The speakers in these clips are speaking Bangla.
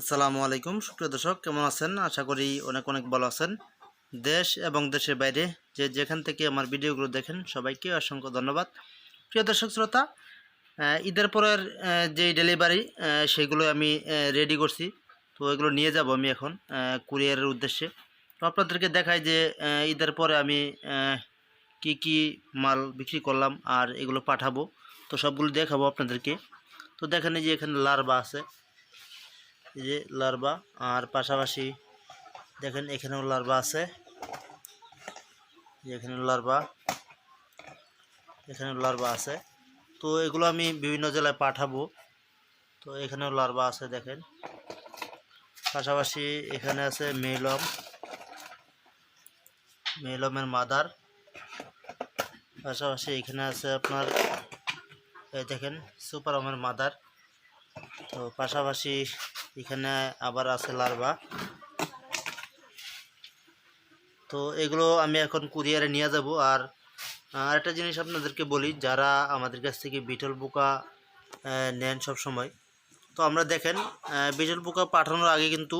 আসসালামু আলাইকুম। সুপ্রিয় দর্শক, কেমন আছেন? আশা করি অনেক অনেক ভালো আছেন। দেশ এবং দেশের বাইরে যে যেখান থেকে আমার ভিডিওগুলো দেখেন, সবাইকে অসংখ্য ধন্যবাদ। প্রিয় দর্শক, শ্রোতা ঈদের পরের যে ডেলিভারি সেগুলো আমি রেডি করছি। তো এগুলো নিয়ে যাব আমি এখন কুরিয়ারের উদ্দেশ্যে। তো আপনাদেরকে দেখাই যে ঈদের পরে আমি কি কি মাল বিক্রি করলাম আর এগুলো পাঠাবো। তো সবগুলো দেখাবো আপনাদেরকে। তো দেখেন এই যে এখানে লার্বা আছে। এই যে লার্বা আর পাশাপাশি দেখেন এখানেও লার্বা আছে। এখানে লার্বা এখানেও লার্বা আছে। তো এগুলো আমি বিভিন্ন জেলায় পাঠাবো। তো এখানেও লার্বা আছে দেখেন। পাশাপাশি এখানে আছে মেলম, মেলমের মাদার। পাশাপাশি এখানে আছে আপনার, এই দেখেন সুপারমের মাদার। তো পাশাপাশি এখানে আবার আছে লার্ভা। তো এগুলো আমি এখন কুরিয়ারে নিয়ে যাব। আর আরেকটা জিনিস আপনাদেরকে বলি, যারা আমাদের কাছ থেকে বিটল পোকা নেন সব সময় তো আমরা দেখেন বিটল পোকা পাঠানোর আগে কিন্তু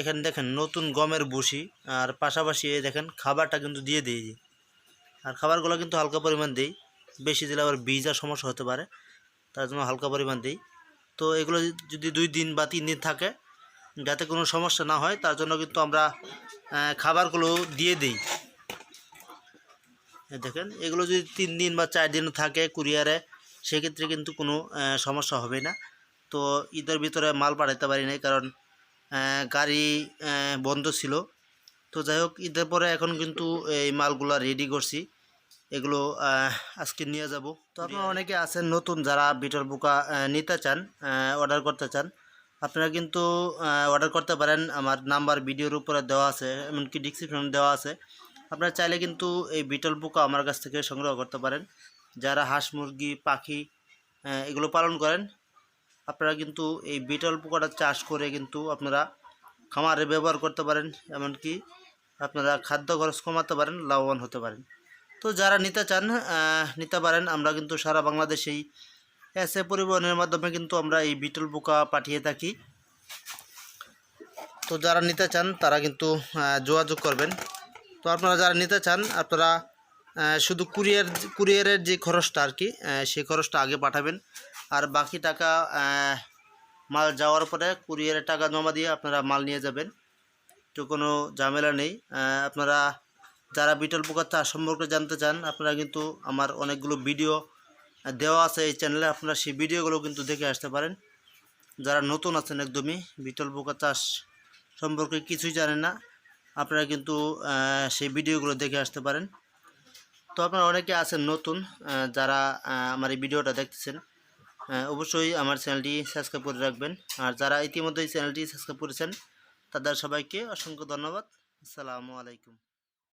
এখানে দেখেন নতুন গমের বসি। আর পাশাপাশি দেখেন খাবারটা কিন্তু দিয়ে দিই। আর খাবারগুলো কিন্তু হালকা পরিমাণ দিই। বেশি দিলে আবার বীজার সমস্যা হতে পারে, তার জন্য হালকা পরিমাণ দিই। তো এগুলো যদি দুই দিন বা তিন দিন থাকে, যাতে কোনো সমস্যা না হয়, তার জন্য কিন্তু আমরা খাবারগুলো দিয়ে দিই। দেখেন, এগুলো যদি তিন দিন বা চার দিন থাকে কুরিয়ারে, সেক্ষেত্রে কিন্তু কোনো সমস্যা হবে না। তো ঈদের ভিতরে মাল পাঠাতে পারি নাই, কারণ গাড়ি বন্ধ ছিল। তো যাই হোক ঈদের পরে এখন কিন্তু এই মালগুলো রেডি করছি। এগুলো আজকে নিয়ে যাব। তো আপনারা অনেকে আছেন নতুন যারা বিটল পোকা নিতে চান অর্ডার করতে চান। আপনারা কিন্তু অর্ডার করতে পারেন। আমার নাম্বার ভিডিওর উপরে দেওয়া আছে এমনকি ডিসক্রিপশন দেওয়া আছে। আপনারা চাইলে কিন্তু এই বিটল পোকা আমার কাছ থেকে সংগ্রহ করতে পারেন। যারা হাঁস মুরগি পাখি এগুলো পালন করেন আপনারা কিন্তু এই বিটল পোকাটা চাষ করে কিন্তু আপনারা খামারে ব্যবহার করতে পারেন। এমনকি আপনারা খাদ্য খরচ কমাতে পারেন লাভবান হতে পারেন। তো যারা নিতে চান নিতে পারেন। আমরা কিন্তু সারা বাংলাদেশেই এসে পরিবহনের মাধ্যমে কিন্তু আমরা এই বিটল পোকা পাঠিয়ে থাকি। তো যারা নিতে চান, তারা কিন্তু যোগাযোগ করবেন। তো আপনারা যারা নিতে চান, আপনারা শুধু কুরিয়ার, কুরিয়ারের যে খরচটা আর কি সেই খরচটা আগে পাঠাবেন। আর বাকি টাকা মাল যাওয়ার পরে কুরিয়ারের টাকা জমা দিয়ে আপনারা মাল নিয়ে যাবেন। তো কোনো ঝামেলা নেই। আপনারা যারা বিটল পোকার চাষ সম্পর্কে জানতে চান, আপনারা কিন্তু আমার অনেকগুলো ভিডিও দেওয়া আছে এই চ্যানেলে আপনারা সেই ভিডিওগুলো কিন্তু দেখে আসতে পারেন। যারা নতুন আছেন একদমই, বিটল পোকা চাষ সম্পর্কে কিছুই জানেন না, আপনারা কিন্তু সেই ভিডিওগুলো দেখে আসতে পারেন। তো আপনারা অনেকে আছেন নতুন যারা আমার এই ভিডিওটা দেখতেছেন অবশ্যই আমার চ্যানেলটি সাবস্ক্রাইব করে রাখবেন। আর যারা ইতিমধ্যে এই চ্যানেলটি সাবস্ক্রাইব করেছেন, তাদের সবাইকে অসংখ্য ধন্যবাদ। আসসালামু আলাইকুম।